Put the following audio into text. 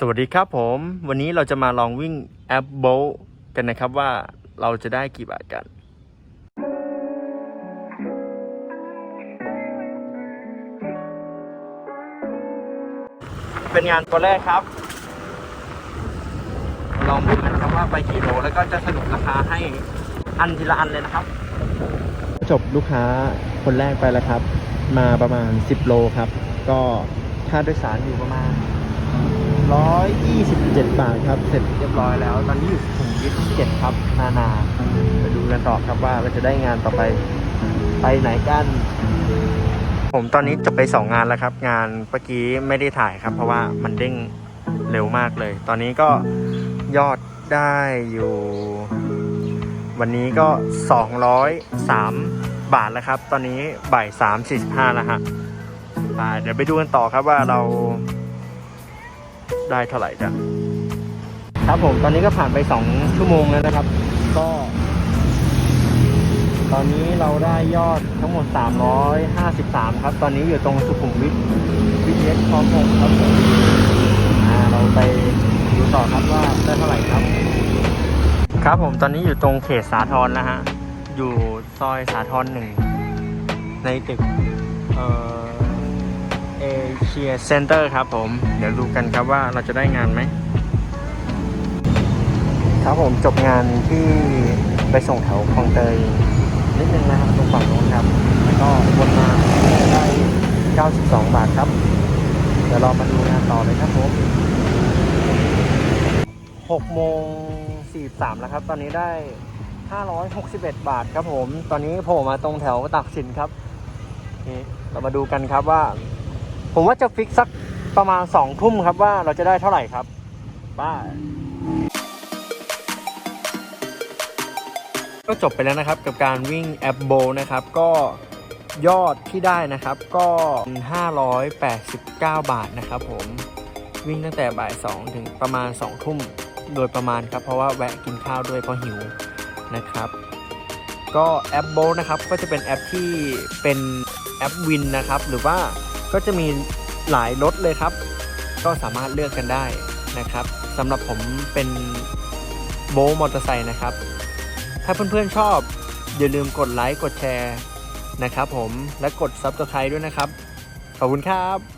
สวัสดีครับผม วันนี้เราจะมาลองวิ่งแอปโบกันนะครับว่าเราจะได้กี่บาทกัน เป็นงานตัวแรกครับ ลองวิ่งกันครับว่าไปกี่โลแล้วก็จะสรุปราคาให้อันทีละอันเลยนะครับ จบลูกค้าคนแรกไปแล้วครับ มาประมาณ 10 โลครับ ก็ค่าโดยสารอยู่ประมาณ 127 บาทครับ เสร็จเรียบร้อยแล้ว ตอนนี้อยู่สุขุมวิทเจ็ดครับ นานา ไปดูกันต่อครับว่าเราจะได้งานต่อไป ไปไหนกัน ผมตอนนี้จบไป2งานแล้วครับ งานเมื่อกี้ไม่ได้ถ่ายครับ เพราะว่ามันเด้งเร็วมากเลย ตอนนี้ก็ยอดได้อยู่ วันนี้ก็ 203 บาทแล้วครับ ตอนนี้บ่าย3 45แล้วฮะเดี๋ยวไปดูกันต่อครับว่าเรา ได้เท่าไหร่กันครับผมตอนนี้ก็ผ่านไป 2 ชั่วโมงแล้วนะครับ ก็ ตอนนี้เราได้ยอดทั้งหมด 353 ครับ ตอนนี้อยู่ตรงสุขุมวิทวิทยคลองหกครับผมอ่าเราไปดูต่อครับว่าได้เท่าไหร่ครับ ครับผมตอนนี้อยู่ตรงเขตสาทรนะฮะ อยู่ซอยสาทรหนึ่งในตึกเอ่อ เอเชียเซ็นเตอร์ครับผม เดี๋ยวดูกันครับว่าเราจะได้งานไหม ครับผมจบงานที่ไปส่งแถวคลองเตยนิดนึงนะครับตรงฝั่งโน้นครับ แล้วก็วนมาได้92 บาทครับ เดี๋ยวเรามาดูงานต่อเลยครับผม6โมง43แล้วครับ ตอนนี้ได้ 561 บาทครับผม ตอนนี้โผล่มาตรงแถวตักสินครับนี่เรามาดูกันครับว่า ผมว่าจะฟิกสักประมาณสองทุ่มครับว่าเราจะได้เท่าไหร่ครับบ้าก็จบไปแล้วนะครับกับการวิ่งแอปโบนะครับ ก็ยอดที่ได้นะครับก็ 589 บาทนะครับผมวิ่งตั้งแต่บ่าย 2 ถึงประมาณ 2 ทุ่มโดยประมาณครับ เพราะว่าแวะกินข้าวด้วยเพราะหิวนะครับ ก็แอปโบนะครับก็จะเป็นแอปที่เป็นแอปวินนะครับหรือว่าก็จะมีหลายรถเลยครับ ก็สามารถเลือกกันได้นะครับสำหรับผมเป็นโบมอเตอร์ไซค์นะครับ ถ้าเพื่อนๆชอบอย่าลืมกดไลค์กดแชร์นะครับผมและกด Subscribe ด้วยนะครับ ขอบคุณครับ